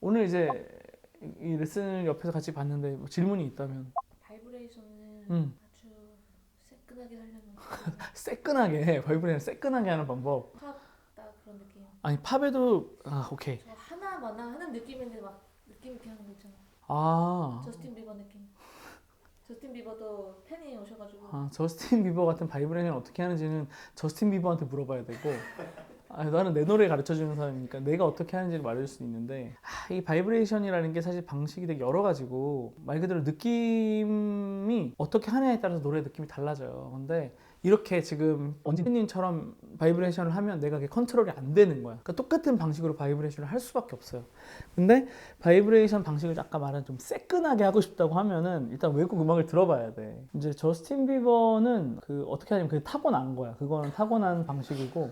오늘 이제 이 레슨을 옆에서 같이 봤는데 뭐 질문이 있다면 바이브레이션을 음. 아주 새끈하게 하려면 새끈하게 바이브레이션 새끈하게 하는 방법 팝딱 그런 느낌. 아니 팝에도 아 오케이 저 하나마나 하는 느낌인데 막 느낌 있게 하는 거 있잖아. 아, 저스틴 비버 느낌. 저스틴 비버도 팬이 오셔가지고 아 저스틴 비버 같은 바이브레이션 어떻게 하는지는 저스틴 비버한테 물어봐야 되고 아, 나는 내 노래 가르쳐 주는 사람이니까 내가 어떻게 하는지를 말해줄 수 있는데 아, 이 바이브레이션이라는 게 사실 방식이 되게 여러 가지고 말 그대로 느낌이 어떻게 하냐에 따라서 노래 느낌이 달라져요. 근데 이렇게 지금 언지님처럼 바이브레이션을 하면 내가 그게 컨트롤이 안 되는 거야. 그러니까 똑같은 방식으로 바이브레이션을 할 수밖에 없어요. 근데 바이브레이션 방식을 아까 말한 좀 새끈하게 하고 싶다고 하면은 일단 외국 음악을 들어봐야 돼. 이제 저스틴 비버는 그 어떻게 하냐면 그게 타고난 거야. 그거는 타고난 방식이고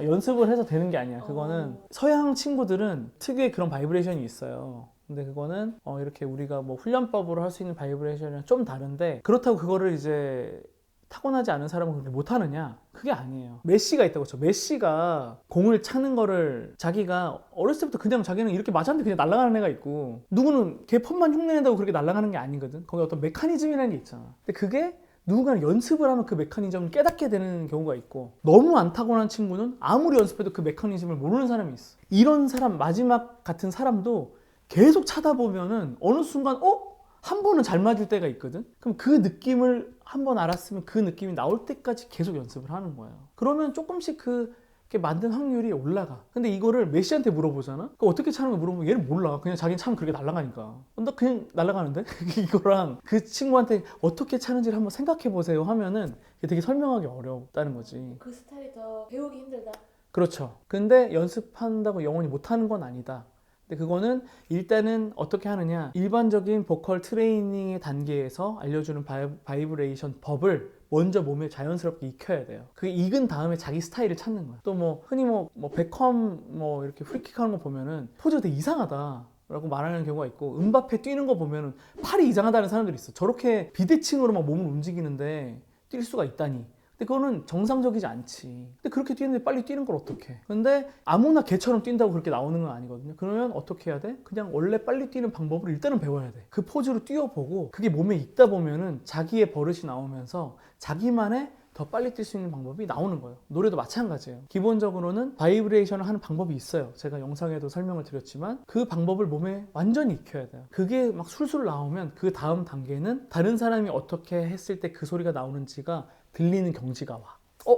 연습을 해서 되는 게 아니야. 그거는 어. 서양 친구들은 특유의 그런 바이브레이션이 있어요. 근데 그거는 어 이렇게 우리가 뭐 훈련법으로 할 수 있는 바이브레이션이랑 좀 다른데 그렇다고 그거를 이제 타고나지 않은 사람은 그렇게 못하느냐? 그게 아니에요. 메시가 있다고 쳐. 메시가 공을 차는 거를 자기가 어렸을 때부터 그냥 자기는 이렇게 맞았는데 그냥 날아가는 애가 있고 누구는 걔 폰만 흉내낸다고 그렇게 날아가는 게 아니거든. 거기 어떤 메커니즘이라는 게 있잖아. 근데 그게 누군가 연습을 하면 그 메커니즘을 깨닫게 되는 경우가 있고 너무 안 타고난 친구는 아무리 연습해도 그 메커니즘을 모르는 사람이 있어. 이런 사람 마지막 같은 사람도 계속 차다 보면은 어느 순간 어? 한 번은 잘 맞을 때가 있거든. 그럼 그 느낌을 한 번 알았으면 그 느낌이 나올 때까지 계속 연습을 하는 거예요. 그러면 조금씩 그 만든 확률이 올라가. 근데 이거를 메시한테 물어보잖아? 그 어떻게 차는 거 물어보면 얘는 몰라. 그냥 자기는 차면 그렇게 날아가니까. 어, 나 그냥 날아가는데? 이거랑 그 친구한테 어떻게 차는지를 한번 생각해 보세요 하면은 되게 설명하기 어렵다는 거지. 그 스타일이 더 배우기 힘들다. 그렇죠. 근데 연습한다고 영원히 못하는 건 아니다. 근데 그거는 일단은 어떻게 하느냐. 일반적인 보컬 트레이닝의 단계에서 알려주는 바이, 바이브레이션 법을 먼저 몸에 자연스럽게 익혀야 돼요. 그게 익은 다음에 자기 스타일을 찾는 거야. 또뭐 흔히 뭐, 뭐 베컴 뭐 이렇게 프리킥 하는 거 보면은 포즈가 되게 이상하다. 라고 말하는 경우가 있고 음바페 뛰는 거 보면은 팔이 이상하다는 사람들이 있어. 저렇게 비대칭으로 막 몸을 움직이는데 뛸 수가 있다니. 근데 그거는 정상적이지 않지. 근데 그렇게 뛰는데 빨리 뛰는 걸 어떡해. 근데 아무나 개처럼 뛴다고 그렇게 나오는 건 아니거든요. 그러면 어떻게 해야 돼? 그냥 원래 빨리 뛰는 방법을 일단은 배워야 돼. 그 포즈로 뛰어보고 그게 몸에 익다 보면은 자기의 버릇이 나오면서 자기만의 더 빨리 뛸 수 있는 방법이 나오는 거예요. 노래도 마찬가지예요. 기본적으로는 바이브레이션을 하는 방법이 있어요. 제가 영상에도 설명을 드렸지만 그 방법을 몸에 완전히 익혀야 돼요. 그게 막 술술 나오면 그 다음 단계는 다른 사람이 어떻게 했을 때 그 소리가 나오는지가 들리는 경지가 와. 어?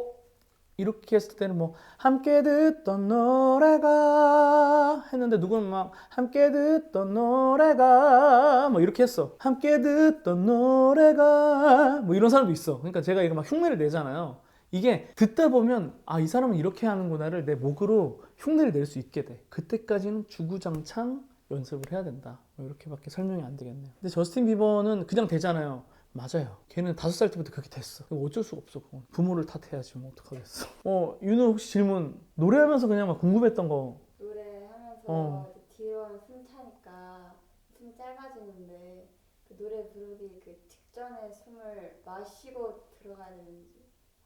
이렇게 했을 때는 뭐 함께 듣던 노래가 했는데 누구는 막 함께 듣던 노래가 뭐 이렇게 했어. 함께 듣던 노래가 뭐 이런 사람도 있어. 그러니까 제가 이거 막 흉내를 내잖아요. 이게 듣다 보면 아 이 사람은 이렇게 하는구나를 내 목으로 흉내를 낼 수 있게 돼. 그때까지는 주구장창 연습을 해야 된다. 뭐 이렇게밖에 설명이 안 되겠네요. 근데 저스틴 비버는 그냥 되잖아요. 맞아요. 걔는 다섯 살 때부터 그렇게 됐어. 어쩔 수가 없어. 그건. 부모를 탓해야지 뭐 어떡하겠어. 어 윤우 혹시 질문 노래하면서 그냥 막 궁금했던 거. 노래하면서 어. 뒤로 숨 차니까 숨이 짧아지는데 그 노래 부르기 그 직전에 숨을 마시고 어,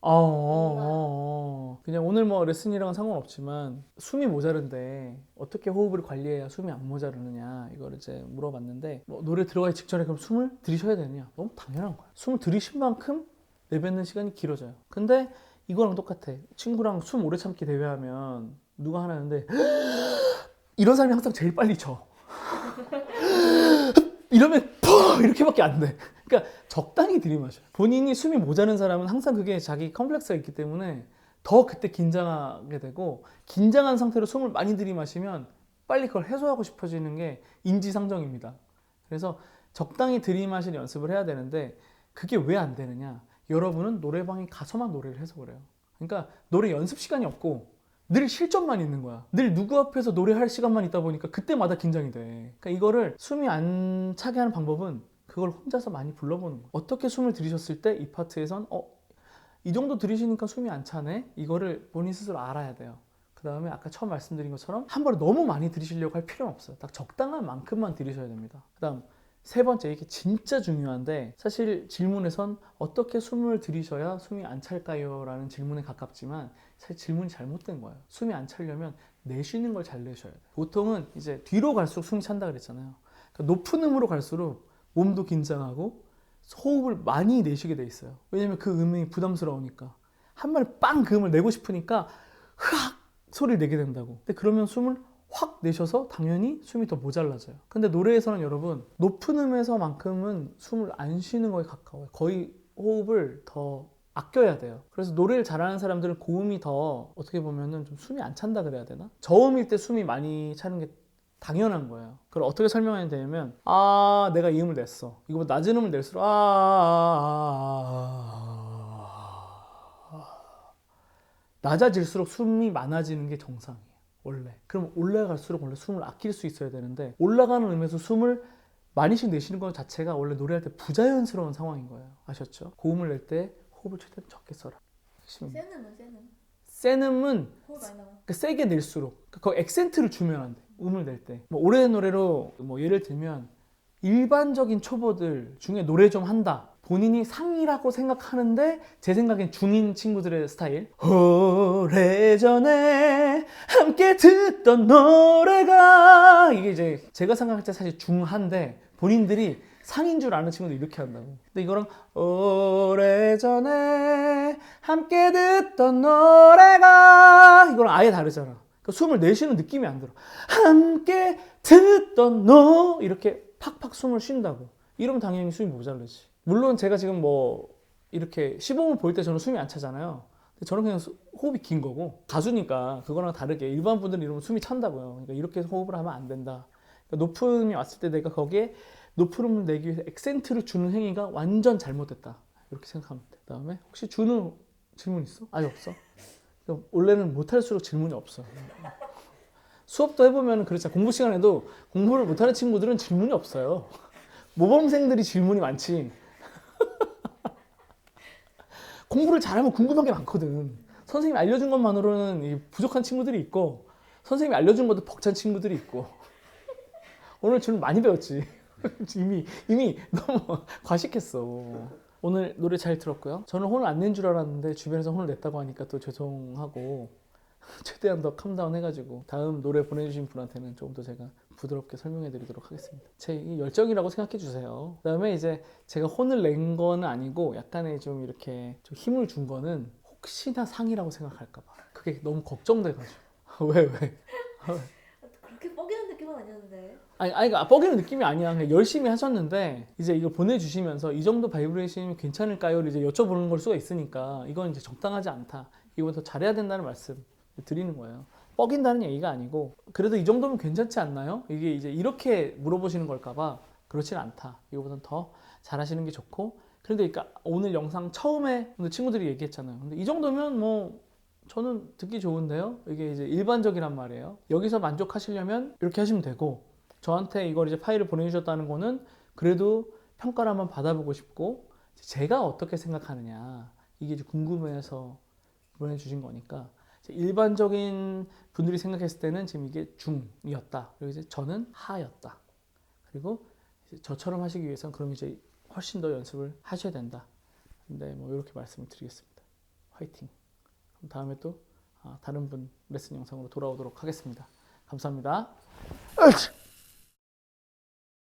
어, 어, 어. 그냥 오늘 뭐 레슨이랑은 상관없지만 숨이 모자른데 어떻게 호흡을 관리해야 숨이 안 모자르느냐 이거를 이제 물어봤는데 뭐 노래 들어가기 직전에 그럼 숨을 들이셔야 되느냐? 너무 당연한 거야. 숨을 들이신 만큼 내뱉는 시간이 길어져요. 근데 이거랑 똑같아. 친구랑 숨 오래 참기 대회하면 누가 하나 하는데 이런 사람이 항상 제일 빨리 쳐 이러면 펑 이렇게밖에 안 돼. 그러니까 적당히 들이마셔. 본인이 숨이 모자른 사람은 항상 그게 자기 컴플렉스가 있기 때문에 더 그때 긴장하게 되고 긴장한 상태로 숨을 많이 들이마시면 빨리 그걸 해소하고 싶어지는 게 인지상정입니다. 그래서 적당히 들이마실 연습을 해야 되는데 그게 왜 안 되느냐? 여러분은 노래방에 가서만 노래를 해서 그래요. 그러니까 노래 연습 시간이 없고 늘 실전만 있는 거야. 늘 누구 앞에서 노래할 시간만 있다 보니까 그때마다 긴장이 돼. 그러니까 이거를 숨이 안 차게 하는 방법은 그걸 혼자서 많이 불러보는 거야. 어떻게 숨을 들이셨을 때 이 파트에선 어, 이 정도 들이시니까 숨이 안 차네? 이거를 본인 스스로 알아야 돼요. 그 다음에 아까 처음 말씀드린 것처럼 한 번에 너무 많이 들이시려고 할 필요는 없어요. 딱 적당한 만큼만 들이셔야 됩니다. 그 다음 세 번째 이게 진짜 중요한데 사실 질문에선 어떻게 숨을 들이셔야 숨이 안 찰까요? 라는 질문에 가깝지만 사실 질문이 잘못된 거예요. 숨이 안 차려면 내쉬는 걸 잘 내셔야 돼요. 보통은 이제 뒤로 갈수록 숨이 찬다 그랬잖아요. 그러니까 높은 음으로 갈수록 몸도 긴장하고 호흡을 많이 내쉬게 돼 있어요. 왜냐면 그 음이 부담스러우니까. 한 번에 빵그 음을 내고 싶으니까 흐악 소리를 내게 된다고. 근데 그러면 숨을 확 내셔서 당연히 숨이 더 모자라져요. 근데 노래에서는 여러분 높은 음에서만큼은 숨을 안 쉬는 거에 가까워요. 거의 호흡을 더 아껴야 돼요. 그래서 노래를 잘하는 사람들은 고음이 더 어떻게 보면은 좀 숨이 안 찬다 그래야 되나? 저음일 때 숨이 많이 차는 게 당연한 거예요. 그걸 어떻게 설명해야 되냐면 아 내가 이 음을 냈어. 이거 낮은 음을 낼수록 아, 아, 아, 아. 낮아질수록 숨이 많아지는 게 정상이에요. 원래. 그럼 올라갈수록 원래 숨을 아낄 수 있어야 되는데 올라가는 음에서 숨을 많이씩 내쉬는 것 자체가 원래 노래할 때 부자연스러운 상황인 거예요. 아셨죠? 고음을 낼 때 호흡을 최대한 적게 써라. 세는 은 세는. 호흡 많이 나와. 그러니까 세게 낼수록 그 액센트를 주면 안 돼. 음을 낼 때. 뭐 오래된 노래로 뭐 예를 들면 일반적인 초보들 중에 노래 좀 한다. 본인이 상이라고 생각하는데 제 생각엔 중인 친구들의 스타일. 오래전에 함께 듣던 노래가 이게 이제 제가 생각할 때 사실 중한데 본인들이 상인 줄 아는 친구들 이렇게 한다고. 근데 이거랑 오래전에 함께 듣던 노래가 이거랑 아예 다르잖아. 그러니까 숨을 내쉬는 느낌이 안 들어. 함께 듣던 노 이렇게 팍팍 숨을 쉰다고. 이러면 당연히 숨이 모자르지. 물론 제가 지금 뭐 이렇게 시범을 볼 때 저는 숨이 안 차잖아요. 저는 그냥 수- 호흡이 긴 거고 가수니까 그거랑 다르게 일반 분들은 이러면 숨이 찬다고요. 그러니까 이렇게 호흡을 하면 안 된다. 그러니까 높은 음이 왔을 때 내가 거기에 높은 음을 내기 위해서 액센트를 주는 행위가 완전 잘못됐다. 이렇게 생각하면 돼. 그다음에 혹시 준우 질문 있어? 아예 없어. 원래는 못할수록 질문이 없어. 수업도 해보면 그렇잖아. 공부 시간에도 공부를 못하는 친구들은 질문이 없어요. 모범생들이 질문이 많지. 공부를 잘하면 궁금한 게 많거든. 선생님이 알려준 것만으로는 이 부족한 친구들이 있고, 선생님이 알려준 것도 벅찬 친구들이 있고. 오늘 질문 많이 배웠지. 이미, 이미 너무 과식했어. 오늘 노래 잘 들었고요. 저는 혼을 안 낸 줄 알았는데 주변에서 혼을 냈다고 하니까 또 죄송하고 최대한 더 캄다운 해가지고 다음 노래 보내주신 분한테는 조금 더 제가 부드럽게 설명해 드리도록 하겠습니다. 제이 열정이라고 생각해 주세요. 그 다음에 이제 제가 혼을 낸 거는 아니고 약간의 좀 이렇게 좀 힘을 준 거는 혹시나 상이라고 생각할까봐. 그게 너무 걱정돼가지고. 왜, 왜? 아니었는데. 아니, 아니, 그러니까 뻐기는 느낌이 아니야. 그냥 열심히 하셨는데, 이제 이거 보내주시면서 이 정도 바이브레이션이면 괜찮을까요? 이제 여쭤보는 걸 수가 있으니까, 이건 이제 적당하지 않다. 이거보다 더 잘해야 된다는 말씀 드리는 거예요. 뻐긴다는 얘기가 아니고, 그래도 이 정도면 괜찮지 않나요? 이게 이제 이렇게 물어보시는 걸까봐, 그렇진 않다. 이거보다 더 잘하시는 게 좋고, 그런데 그러니까 오늘 영상 처음에 친구들이 얘기했잖아요. 근데 이 정도면 뭐, 저는 듣기 좋은데요? 이게 이제 일반적이란 말이에요. 여기서 만족하시려면 이렇게 하시면 되고, 저한테 이걸 이제 파일을 보내주셨다는 거는 그래도 평가를 한번 받아보고 싶고 제가 어떻게 생각하느냐 이게 궁금해서 보내주신 거니까. 일반적인 분들이 생각했을 때는 지금 이게 중이었다. 그리고 이제 저는 하였다. 그리고 저처럼 하시기 위해서는 그럼 이제 훨씬 더 연습을 하셔야 된다. 근데 뭐 이렇게 말씀을 드리겠습니다. 화이팅 다음에 또 아, 다른 분 레슨 영상으로 돌아오도록 하겠습니다 감사합니다. 으쌰!